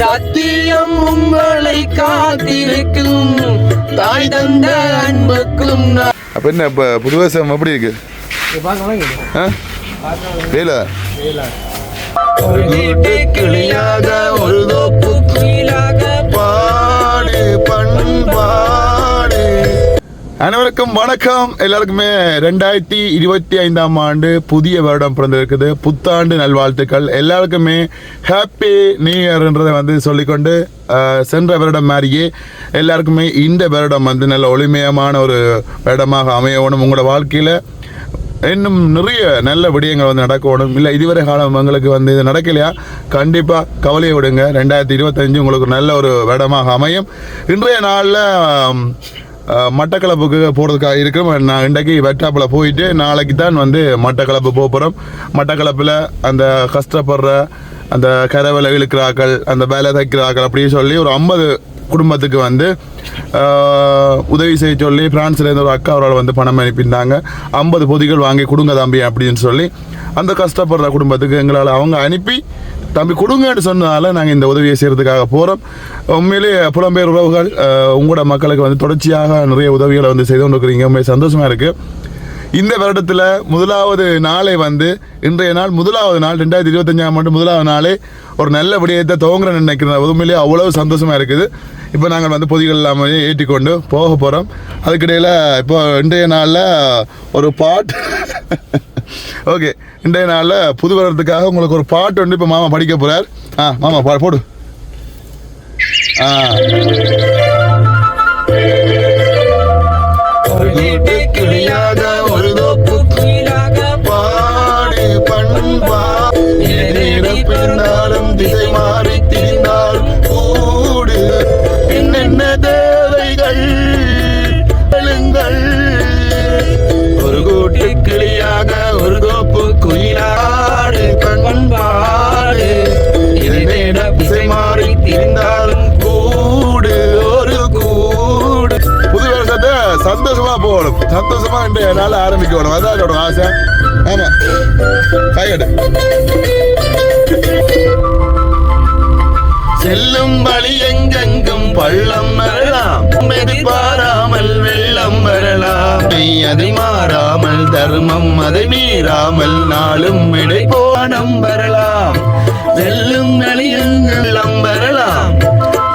சத்தியம் உங்களை காத்திருக்கும். தாய் தந்த அன்புக்கும் அப்போ என்ன இப்போ புது வருஷம் எப்படி இருக்கு? வேலை? கிளியாக ஒரு தோப்பு குயிலாக பாடு பண்பாடு. அனைவருக்கும் வணக்கம். எல்லாருக்குமே ரெண்டாயிரத்தி இருபத்தி ஐந்தாம் ஆண்டு புதிய வருடம் பிறந்திருக்குது. புத்தாண்டு நல்வாழ்த்துக்கள். எல்லாருக்குமே ஹாப்பி நியூ இயர்ன்றதை வந்து சொல்லிக்கொண்டு சென்ற வருடம் மாதிரியே எல்லாருக்குமே இந்த வருடம் வந்து நல்ல ஒளிமயமான ஒரு வருடமாக அமையணும் உங்களோட வாழ்க்கையில். இன்னும் நிறைய நல்ல விடயங்கள் வந்து நடக்கணும் இல்லை இதுவரை காலம் உங்களுக்கு வந்து இது நடக்கலையா? கண்டிப்பாக கவலையை விடுங்க. ரெண்டாயிரத்தி இருபத்தஞ்சு உங்களுக்கு நல்ல ஒரு வருடமாக அமையும். இன்றைய நாளில் மட்டக்களப்புக்கு போகிறதுக்காக இருக்கும் நான் இன்றைக்கு வெட்டாப்பில் போயிட்டு நாளைக்கு தான் வந்து மட்டக்களப்பு போக போகிறோம் மட்டக்களப்பில் அந்த கஷ்டப்படுற அந்த கரவலை இழுக்கிறாக்கள் அந்த வேலை தைக்கிறாக்கள் அப்படின்னு சொல்லி ஒரு ஐம்பது குடும்பத்துக்கு வந்து உதவி செய்ய சொல்லி பிரான்ஸ்லேருந்து ஒரு அக்கா அவரால் வந்து பணம் அனுப்பியிருந்தாங்க. ஐம்பது பொதிகள் வாங்கி கொடுங்க தம்பி அப்படின்னு சொல்லி அந்த கஷ்டப்படுற குடும்பத்துக்கு எங்களால் அவங்க அனுப்பி தம்பி கொடுங்கன்னு சொன்னதால நாங்கள் இந்த உதவியை செய்கிறதுக்காக போகிறோம் உண்மையிலே புலம்பெயர் உறவுகள் உங்களோட மக்களுக்கு வந்து தொடர்ச்சியாக நிறைய உதவிகளை வந்து செய்து கொண்டிருக்கிறீங்க. உண்மையை சந்தோஷமாக இருக்குது இந்த வருடத்தில் முதலாவது நாளை வந்து இன்றைய நாள் முதலாவது நாள் ரெண்டாயிரத்தி இருபத்தஞ்சாம் ஆண்டு முதலாவது நாளே ஒரு நல்ல விடயத்தை துவங்குற நினைக்கிறேன். உண்மையிலே அவ்வளவு சந்தோஷமாக இருக்குது. இப்போ நாங்கள் வந்து பொதிகள் எல்லாமே ஏற்றிக்கொண்டு போக போகிறோம் அதுக்கிடையில் இப்போ இன்றைய நாளில் ஒரு பாட்டு ஓகே இன்றைய நாளில் புது வருடத்துக்காக உங்களுக்கு ஒரு பாட்டு வந்து இப்போ மாமா படிக்க போகிறார் ஆ மாமா பா போடு. ஆ. ஒரு தோப்பு பாடு பண்பா. திசை மாறு. சந்தோஷமா போகணும். சந்தோஷமா இன்றைய நாள் ஆரம்பிக்கணும். அதான் என்னோட ஆசை. ஆமா. கையடு செல்லும் வழி எங்கெங்கும் பள்ளம் வரலாம். பாராமல் வெள்ளம் வரலாம். மெய் அதை மாறாமல் தர்மம் அதை மீறாமல் நாளும் விடை போனம் வரலாம். செல்லும் வழி எங்கெல்லாம் வரலாம்.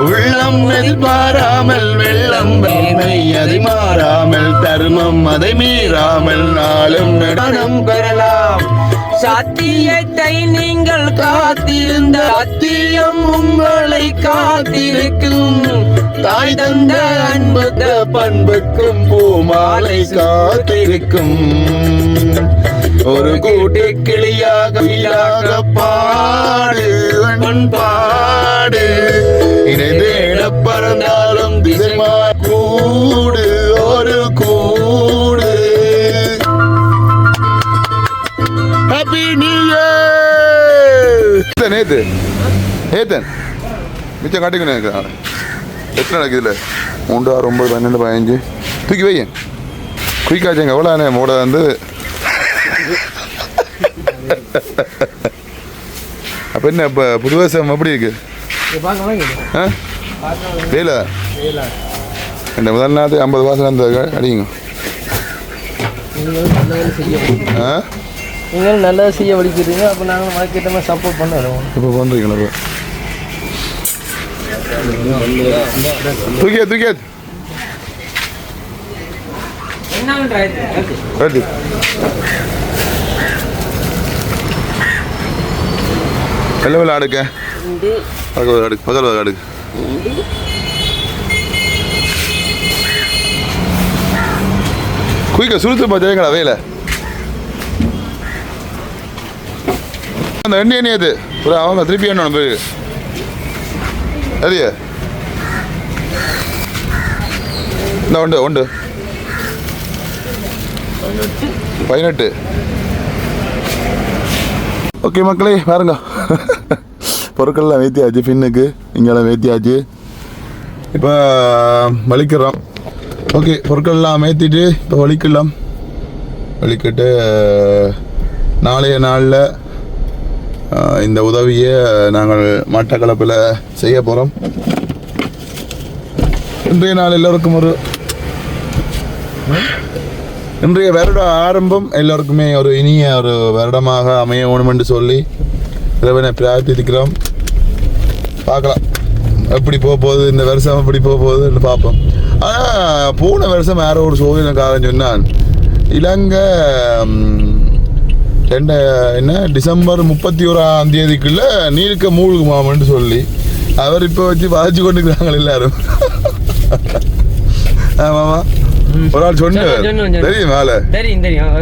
உள்ளம் எதிர்பாராமல் வெள்ளம் மெய் அதை மாறாமல் தர்மம் அதை மீறாமல் நாளும் நடனம் பெறலாம் சத்தியத்தை நீங்கள் காத்திருந்த சத்தியம் உங்களை காத்திருக்கும். தாய் தந்த அன்பு பண்புக்கும் பூமாலை காத்திருக்கும். ஒரு கூட்டு கிளியாக கிளியாக பாடு. பண்பாடு பறந்தாலும் திசைமா கூடு ஒரு கூடு. ஹாப்பி நியூ இயர் நேத்து ஏத்தன். மிச்சம் காட்டிக்கணும் எனக்கு. எத்தனை நடக்குதுல மூன்று ஆறு ஒன்பது பன்னெண்டு பதினஞ்சு. தூக்கி வையன் குயிக்காச்சுங்க எவ்வளோ மூட வந்து. அப்போ என்ன இப்போ புது வருஷம் எப்படி இருக்கு? வேலை இந்த முதல் நாள் ஐம்பது வாசல் அந்த அடிங்க. ஆ? நீங்கள் நல்லதை செய்ய வலிக்கிறீங்க அப்போ நாங்கள் மார்க்கெட்டை மாதிரி சப்போர்ட் பண்ண வருவோம் இப்போ? பண்ணுறீங்களா தூக்கியா. தூக்கியா ரெடி. வெள்ள வெள்ள அடுக்க பக்கத்தில் அடுக்கு பக்கத்தில் அடுக்கு குயிக்க சுருத்து பார்த்துக்கடா வேலை அந்த எண்ணி எண்ணி அது. ஒரு அவங்க திருப்பி எண்ணணும் போய் அதையே. இந்த உண்டு உண்டு. பதினெட்டு. ஓகே மக்களே பாருங்க. பொருட்கள்லாம் வேத்தியாச்சு பின்னுக்கு இங்கெல்லாம் வேத்தியாச்சு. இப்போ வலிக்கிறோம். ஓகே பொருட்கள்லாம் ஏற்றிட்டு இப்போ வலிக்கலாம். வலிக்கிட்டு நாளைய நாளில் இந்த உதவியை நாங்கள் மட்டக்களப்பில் செய்ய போகிறோம் இன்றைய நாள் எல்லோருக்கும் ஒரு இன்றைய வருட ஆரம்பம் எல்லோருக்குமே ஒரு இனிய ஒரு வருடமாக அமைய வேணும் என்று சொல்லி இறைவனை பிரார்த்திக்கிறோம் பார்க்கலாம். எப்படி போக போகுது இந்த வருஷம் எப்படி போக போகுதுன்னு பார்ப்போம். ஆனால் போன வருஷம் யாரோ ஒரு சோதனைக்காரன் சொன்னான். இலங்கை ரெண்டு என்ன டிசம்பர் முப்பத்தி ஓராம் தேதிக்குள்ள நீருக்க மூழ்குமாமன்னு சொல்லி அவர் இப்போ வச்சு பாதிச்சு கொண்டுக்கிறாங்க எல்லாரும். ஆமாமா ஒரு ஆள் சொன்ன. தெரியும் மேலே. தெரியும் தெரியும்.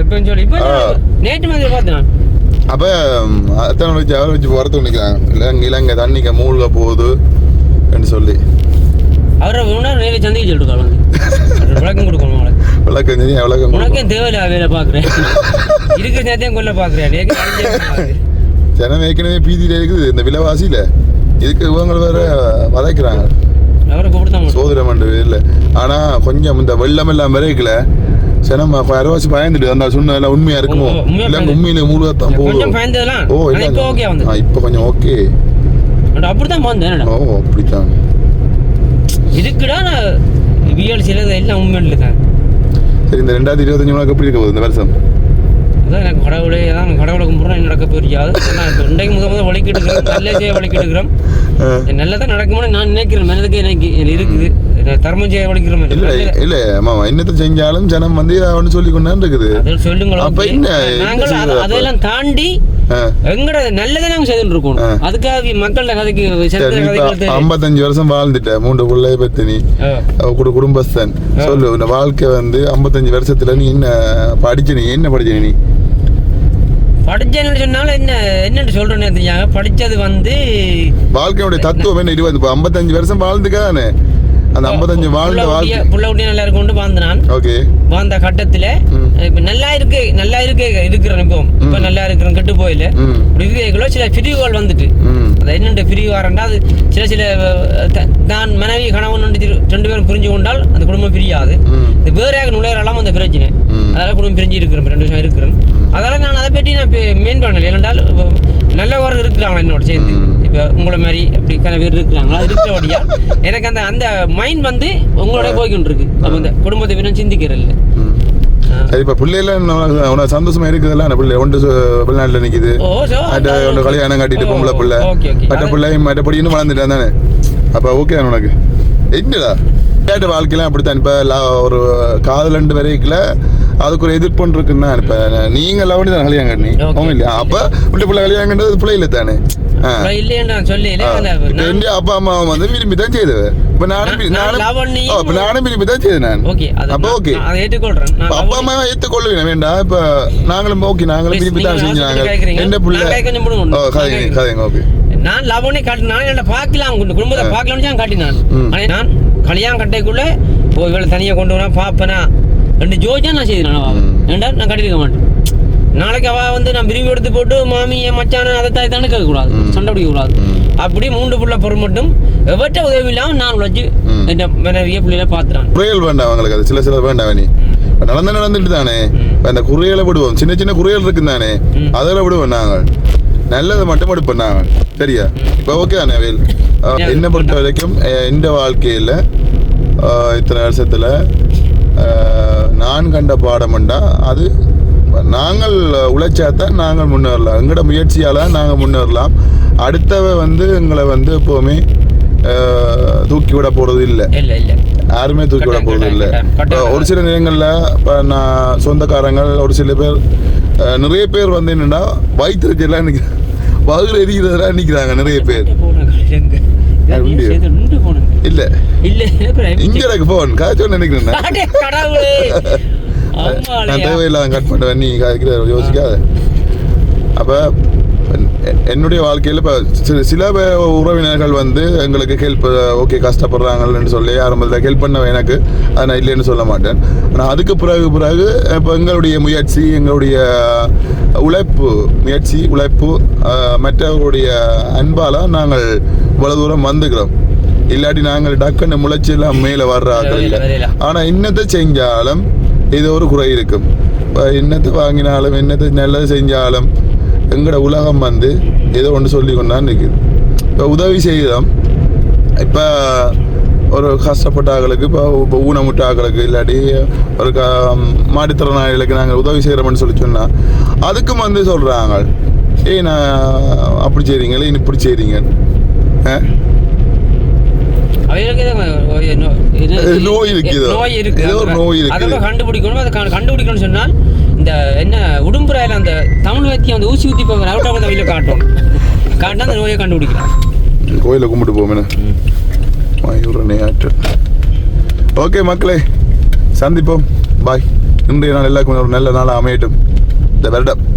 நேற்று மாதிரி பார்த்தேன் அப்போ அத்தனை வச்சு அவரை வச்சு வரத்து நிற்கிறாங்க இலங்கை இலங்கை தண்ணிக்க மூழ்க போகுது என்று சொல்லி. அவரை உணர் நேரில் சந்திக்க சொல்லிருக்காங்க விளக்கம் கொடுக்கணும் விளக்கம் தெரியும் விளக்கம் உனக்கே. தேவையில்ல வேலை பார்க்குறேன். இருக்கிற நேரத்தையும் கொல்ல பார்க்குறேன். ஜனம் ஏற்கனவே பீதியில் இருக்குது இந்த விலைவாசியில். இதுக்கு இவங்க வேற வதைக்கிறாங்க. சோதரம் இல்லை. ஆனால் கொஞ்சம் இந்த வெள்ளம் எல்லாம் விரைக்கல. ஜனம் அரைவாசி பயந்துட்டு அந்த சொன்ன உண்மையா இருக்குமோ? பயந்து- உண்மையில மூலத்தான் கொஞ்சம் போதும் ஓ இல்லை இப்போ கொஞ்சம் ஓகே அப்படித்தான் வந்தேன் ஓ அப்படித்தான் இதுக்குடா நான் வியல் சிலது எல்லாம் உண்மையில தான் சரி இந்த ரெண்டாயிரத்தி இருபத்தஞ்சு உனக்கு எப்படி இருக்க போகுது இந்த வருஷம்? அதான் எனக்கு கடவுளே தான் கடவுளை கும்பிட்றோம் நடக்க போயிருக்காது நான் இன்றைக்கு முத முத வலிக்கிட்டு இருக்கிறோம் நல்ல செய்ய வலிக்கிட்டு இருக்கிறோம். நல்லதான் நடக்கும்னு நான் நினைக்கிறேன். மனதுக்கு எனக்கு இருக்குது. தர்மம் செய்ய வலிக்கிற மாதிரி இல்ல இல்ல மாமா என்னத்தை செஞ்சாலும் ஜனம் வந்து அவனு சொல்லி கொண்டாந்து இருக்குது. அதில் சொல்லுங்களா அப்ப என்ன? நாங்கள் அதெல்லாம் தாண்டி. எங்கட நல்லதை நாங்கள் செய்துட்டு இருக்கோம். அதுக்காக மக்கள்கிட்ட கதைக்கு. ஐம்பத்தஞ்சு வருஷம் வாழ்ந்துட்ட. மூன்று பிள்ளை பத்தி நீ ஆ. அவ கூட குடும்பஸ்தன். சொல்லு இந்த வாழ்க்கை வந்து ஐம்பத்தஞ்சு வருஷத்துல நீ என்ன படிச்ச நீ என்ன படிச்ச நீ? படிச்சேன்னு சொன்னாலும் என்ன என்னன்னு சொல்றேன்னு தெரியாங்க படிச்சது வந்து வாழ்க்கையுடைய தத்துவம் என்ன? இருபது ஐம்பத்தஞ்சு வருஷம் வாழ்ந்துக்கானே அந்த ஐம்பத்தஞ்சு வாழ்ந்த வாழ்க்கை. புள்ள குட்டியை நல்லா இருக்கும் கொண்டு வாழ்ந்து நான் ஓகே. வாழ்ந்த கட்டத்துல. இப்ப நல்லா இருக்கு நல்லா இருக்கு இருக்கிறேன் இப்போ. இப்ப நல்லா இருக்கிறேன் கெட்டு போயில இதுக்குள்ள சில பிரிவுகள் வந்துட்டு. அது என்னென்ன பிரிவு வரண்டா அது சில சில அஹ், த- நான் மனைவி கணவன் ரெண்டு பேரும் பிரிஞ்சு கொண்டால் அந்த குடும்பம் பிரியாது. இது வேறையாக நுழையறலாம் அந்த பிரச்சனை. அதனால குடும்பம் பிரிஞ்சு இருக்கிறேன் ரெண்டு வருஷம் இருக்கிறேன் அதனால நான் அதை பற்றி நான் மெயின் பண்ணல ஏனென்றால் இப்ப நல்லவர்கள் இருக்கிறாங்க என்னோட சேர்ந்து. இப்போ உங்களை மாதிரி அப்படி கன பேர் இருக்கிறாங்களா? இருக்கிறபடியா எனக்கு அந்த அந்த மைண்ட் வந்து உங்களோட போய்கிட்டு இருக்கு. அப்போ இந்த குடும்பத்தை பற்றி ம். சரி இப்போ பிள்ளைல உனக்கு சந்தோஷமா இருக்குதுல்ல அந்த பிள்ளை? ஒன்று வெளிநாட்டுல சோ மற்ற ஒன்று கல்யாணம் கட்டிட்டு பொம்பளை பிள்ளை. மற்ற பிள்ளை மற்றபடி இன்னும் வளர்ந்துட்டான் தானே? அப்போ ஓகே உனக்கு? என்னடா? விளையாட்டு வாழ்க்கையெல்லாம் அப்படித்தான். இப்போ ஒரு காதல் ரெண்டு வரைக்குல அதுக்கு ஒரு எதிர்ப்பு இருக்குன்னா இப்போ நீங்க லவ் பண்ணி தான் கல்யாணம் கட்டி Okay. அவங்க இல்லையா? அப்போ பிள்ளை பிள்ளை கல்யாணம் கண்டது பிள்ளை இல்லை தானே? நான் சொல்லி ஆ. இப்ப நான் என் அப்பா அம்மா வந்து விரும்பி தான் செய்தவ இப்ப நானும் வி- நான் நானும் love பண்ணி- ஓ, இப்ப நானும் விரும்பி தான் செய்தேன் நான். ஓகே அது அப்போ நான்- லவனே காட்டினான் என்னோட பார்க்கலாம் குடும்பத்தை. பார்க்கலாம்னு தான் காட்டினான். ம். ஆனா நான் கல்யாணம் கட்டைக்குள்ள இவளை தனியா கொண்டு வரா பாப்பனா? ரெண்டு ஜோஜா நான் செய்தேன் ம். ஏண்டா நான் கட்டிருக்க மாட்டேன். நாளைக்கு அவ வந்து நான் விரிவு எடுத்து போட்டு மாமி என் மச்சான அதை தாய் தானே கேட்க கூடாது ம். சண்டை பிடிக்க கூடாது ம். அப்படி மூன்று புள்ள பொருள் மட்டும் எவற்ற உதவி இல்லாம நான் உழைச்சு. என் மனைவிய பிள்ளைல பாத்துறான் குறையல் வேண்டாம் அவங்களுக்கு அது சில சில வேண்டாம் நீ நடந்து நடந்துட்டு தானே அந்த குறையலை விடுவோம். சின்ன சின்ன குறையல் இருக்கு தானே. அதில் விடுவோம் நாங்கள். நல்லதை மட்டும் எடுப்போம் நாங்கள். சரியா? இப்போ ஓகே தானே வேல். என்னை பொறுத்த வரைக்கும் இந்த வாழ்க்கையில் இத்தனை வருஷத்தில் நான் கண்ட பாடம்ண்டா அது நாங்கள் உழைச்சாதான் நாங்கள் முன்னேறலாம். எங்களோட முயற்சியால் நாங்கள் முன்னேறலாம். அடுத்தவ வந்து எங்களை வந்து எப்போவுமே தூக்கி விட போகிறது இல்லை. யாருமே தூக்கி விட போகிறது இல்லை. ஒரு சில நேரங்களில் இப்போ நான் சொந்தக்காரங்கள் ஒரு சில பேர் நிறைய பேர் வந்து என்னன்னா வயிற்றுச்செல்லாம் நிற்க வகுறு எரிக்கிறதெல்லாம் நிற்கிறாங்க நிறைய பேர். இல்லை. இல்ல இங்கே எனக்கு போன் காய்ச்சல் நினைக்கிறேன் நான். தேவையில்லாத கட் பண்ணுவேன் நீ காய்க்கிற யோசிக்காத. அப்போ என்னுடைய வாழ்க்கையில் இப்போ சில சில உறவினர்கள் வந்து எங்களுக்கு ஹெல்ப் ஓகே கஷ்டப்படுறாங்கன்னு சொல்லி ஆரம்பத்தில் ஹெல்ப் பண்ண எனக்கு. அதை நான் இல்லைன்னு சொல்ல மாட்டேன். ஆனால் அதுக்கு பிறகு பிறகு இப்போ எங்களுடைய முயற்சி எங்களுடைய உழைப்பு முயற்சி உழைப்பு மற்றவர்களுடைய அன்பால் நாங்கள் இவ்வளோ தூரம் வந்துக்கிறோம். இல்லாட்டி நாங்கள் டக்குன்னு முளைச்செல்லாம் மேலே வர்ற ஆட்கள் இல்லை. ஆனால் இன்னத்தை செஞ்சாலும் இது ஒரு குறை இருக்கும். இப்போ இன்னத்தை வாங்கினாலும் இன்னத்தை நல்லது செஞ்சாலும் எங்களோட உலகம் வந்து ஏதோ ஒன்று சொல்லி கொண்டாந்து நிற்குது இப்போ உதவி செய்தோம் இப்போ ஒரு கஷ்டப்பட்ட ஆட்களுக்கு இப்போ இப்போ ஊனமுட்ட ஆட்களுக்கு இல்லாட்டி ஒரு க மாற்றுத்திறனாளிகளுக்கு நாங்கள் உதவி செய்கிறோம்னு சொல்லி சொன்னால் அதுக்கும் வந்து சொல்கிறாங்க ஏய் நான் அப்படி செய்கிறீங்களே இப்படி செய்கிறீங்க ஆ? நோய் இருக்குது. நோய் இருக்கு ஏதோ ஒரு நோய் இருக்குது. அதை கண்டுபிடிக்கணும். அதை கண்டு- கண்டுபிடிக்கணும்னு சொன்னால் இந்த என்ன உடும்புறாயில அந்த தமிழ் வைத்தியம் அந்த ஊசி ஊத்தி போகிற அவுட் ஆஃப் வெளியில் காட்டும். காட்டினா அந்த நோயை கண்டுபிடிக்கலாம். கோயிலை கும்பிட்டு போமே மயூரனை ஆற்று ஓகே மக்களே சந்திப்போம். பாய். இன்றைய நாள் எல்லாருக்கும் ஒரு நல்ல நாளாக அமையட்டும். இந்த வருடம்.